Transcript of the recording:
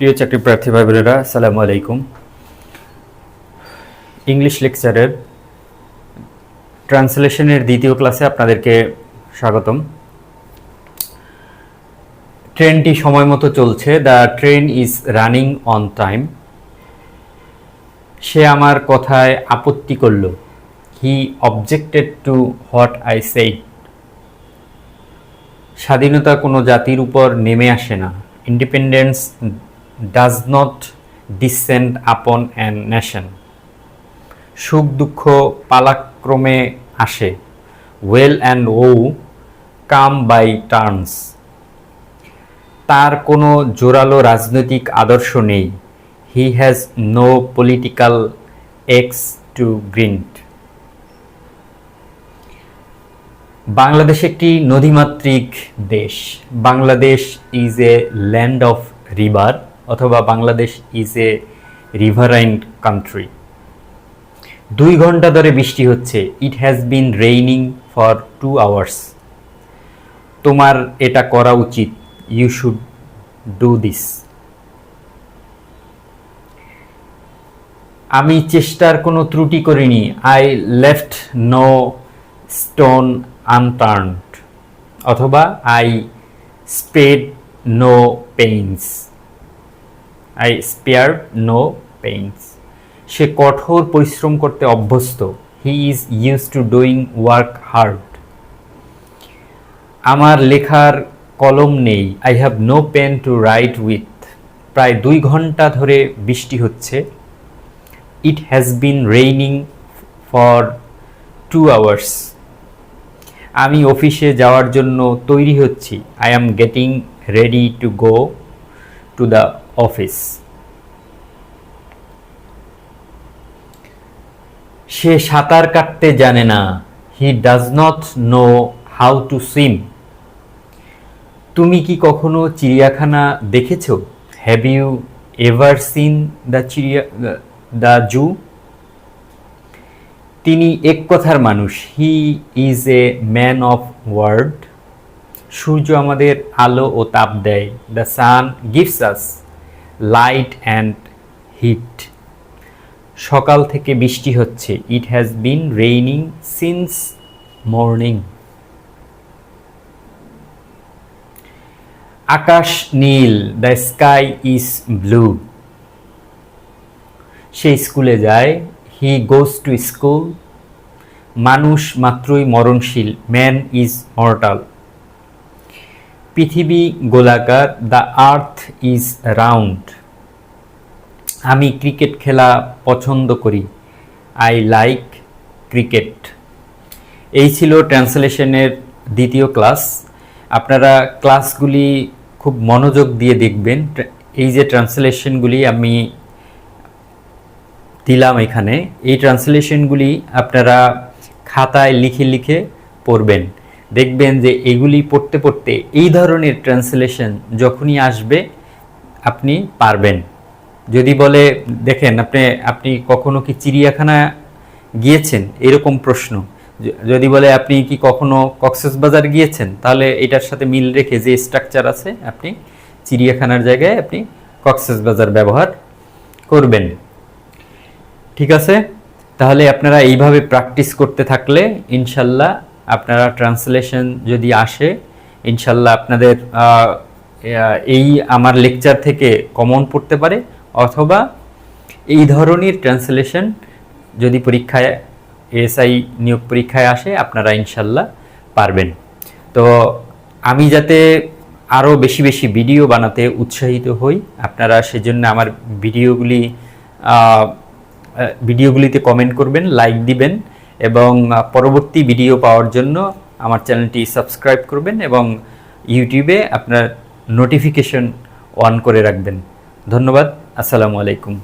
প্রিয় চাকরি প্রার্থী ভাই বোনেরা আসসালামু আলাইকুম। ইংলিশ লেকচারের ট্রান্সলেশনের দ্বিতীয় ক্লাসে আপনাদেরকে স্বাগতম। ট্রেনটি সময় মতো চলছে। The train is running on time সে আমার কথায় আপত্তি করল। He objected to what I said স্বাধীনতা কোনো জাতির উপর নেমে আসে না। Independence does not descend upon an nation সুখ, দুঃখ, পালাক্রমে আসে। Weal and woe come by turns তার কোনো জোরালো রাজনৈতিক আদর্শ নেই। He has no political axe to grind Bangladesh একটি নদীমাতৃক দেশ। Bangladesh is a land of river অথবা Bangladesh is a riverine country দুই ঘণ্টা ধরে বৃষ্টি হচ্ছে। It has been raining for two hours তোমার এটা করা উচিত। ইউ শুড ডু দিস আমি চেষ্টার কোনো ত্রুটি করিনি। I left no stone unturned অথবা I spared no pains I spare no pains সে কঠোর পরিশ্রম করতে অভ্যস্ত। He is use to doing work hard আমার লেখার কলম নেই। I have no pen to write with প্রায় দুই ঘণ্টা ধরে বৃষ্টি হচ্ছে। It has been raining for two hours আমি অফিসে যাওয়ার জন্য তৈরি হচ্ছি। I am getting ready to go to the office. সে সাঁতার কাটতে জানে না। He does not know how to swim তুমি কি কখনো চিড়িয়াখানা দেখেছ? Have you ever seen the চিড়িয়া the zoo তিনি এক কথার মানুষ। He is a man of word সূর্য আমাদের আলো ও তাপ দেয়। The sun gives us light and heat. সকাল থেকে বৃষ্টি হচ্ছে। It has been raining since morning. আকাশ নীল, দ্য স্কাই ইজ ব্লু। সে স্কুলে যায়, হি গোজ টু স্কুল। মানুষ মাত্রই মরণশীল, ম্যান ইজ মর্টাল। পৃথিবী গোলাকার দ্য আর্থ ইজ রাউন্ড আমি ক্রিকেট খেলা পছন্দ করি। আই লাইক ক্রিকেট এই ছিল ট্রান্সলেশনের দ্বিতীয় ক্লাস আপনারা ক্লাসগুলি খুব মনোযোগ দিয়ে দেখবেন। এই যে ট্রান্সলেশনগুলি আমি দিলাম এখানে, এই ট্রান্সলেশনগুলি আপনারা খাতায় লিখে লিখে পড়বেন। দেখবেন যে এগুলি পড়তে পড়তে এই ধরনের ট্রান্সলেশন যখনই আসবে, আপনি পারবেন। যদি বলে, দেখেন আপনি আপনি কখনো কি চিড়িয়াখানা গিয়েছেন? এরকম প্রশ্ন। যদি বলে আপনি কি কখনো কক্সবাজার গিয়েছেন? তাহলে এটার সাথে মিল রেখে যে স্ট্রাকচার আছে, আপনি চিড়িয়াখানার জায়গায় আপনি কক্সবাজার ব্যবহার করবেন। ঠিক আছে? তাহলে আপনারা এইভাবে প্র্যাকটিস করতে থাকলে ইনশাল্লাহ আপনারা ট্রান্সলেশন যদি আসে, ইনশাল্লাহ আপনাদের এই আমার লেকচার থেকে কমন পড়তে পারে, অথবা এই ধরনের ট্রান্সলেশন যদি পরীক্ষায় এসআই নিয়োগ পরীক্ষায় আসে, আপনারা ইনশাল্লাহ পারবেন। তো আমি যাতে আরও বেশি বেশি ভিডিও বানাতে উৎসাহিত হই, আপনারা সেজন্য আমার ভিডিওগুলি ভিডিওগুলিতে কমেন্ট করবেন, লাইক দিবেন এবং পরবর্তী ভিডিও পাওয়ার জন্য আমার চ্যানেলটি সাবস্ক্রাইব করবেন এবং ইউটিউবে আপনার নোটিফিকেশন অন করে রাখবেন। ধন্যবাদ, আসসালামু আলাইকুম।